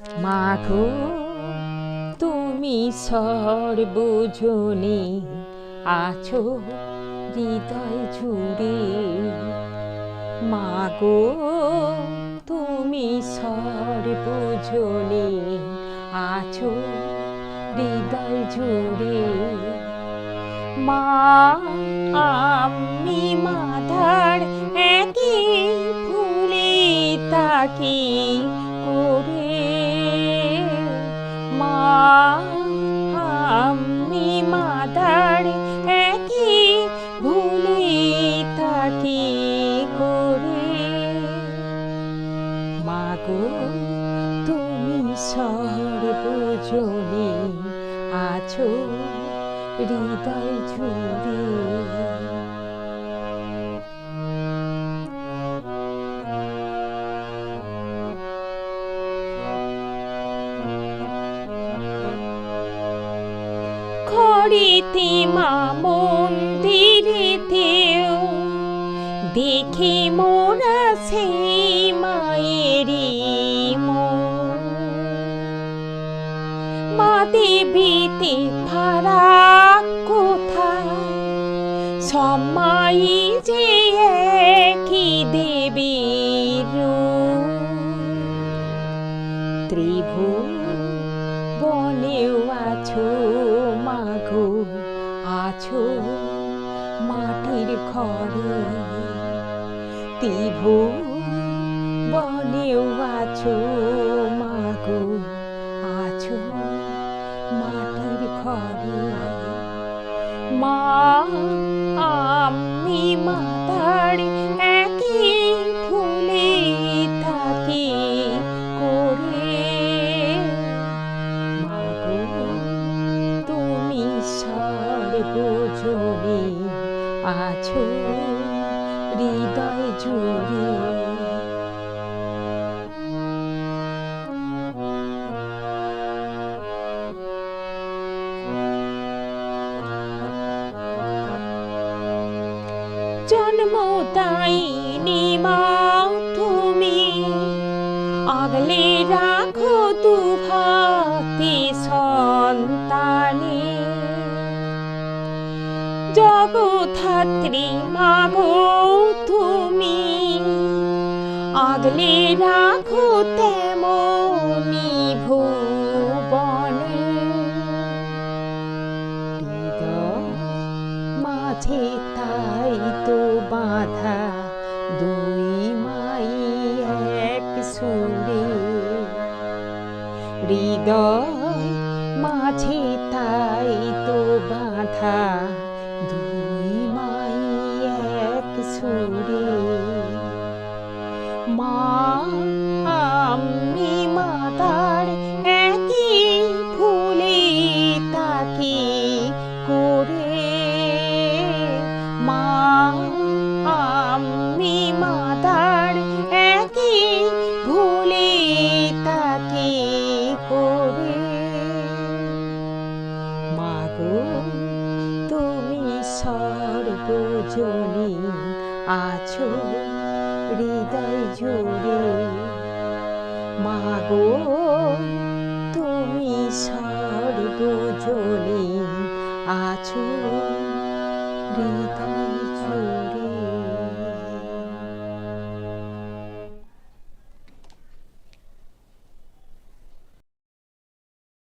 মাগো, তুমি সর্বজনে আছো হৃদয় জুড়ে। মাগো, তুমি সর্বজনে আছো হৃদয় জুড়ে। মা, আমি মাধার একই ফুলে তাকি মাগো তুমি সর্বজনে আছো হৃদয় জুড়ে। খড়িতে মা মন্দিরেতেও দেখি মোরা মায়েরই মন। মা দেবীতে ফারাক কোথায়? সমাই যে একই দেবীর রূপ। ত্রিভুবনেও আছো, মাগো, আছো মাটির ঘরে। ত্রিভু বনেও আছো, মাগো, আছো মাটির ঘরে। মা, আমি মাতার একই ফুলে থাকি করে। মাগো, তুমি সর্বজনে আছো। হৃদয় জুড়ে। জন্ম তাইনি মা তুমি। আগলে রাখো তু ভাতি সন্তানে। জগধাত্রী মাগো আগলে রাখো তেমনি ভুবনে। মাঝে তাই তো বাধা, দুই মাই এক সুরে। হৃদয় মাঝে তাই তো বাধা, দুই মাই এক সুরে। মা আমি মাতার একই ফুলে তাকি করে মা, আমি মাতার একই ভুলে তাকি করে মাগো তুমি সর্বজনে আছো। হৃদয় জুড়ে। মাগো তুমি সর্বজনে আছো হৃদয় জুড়ে।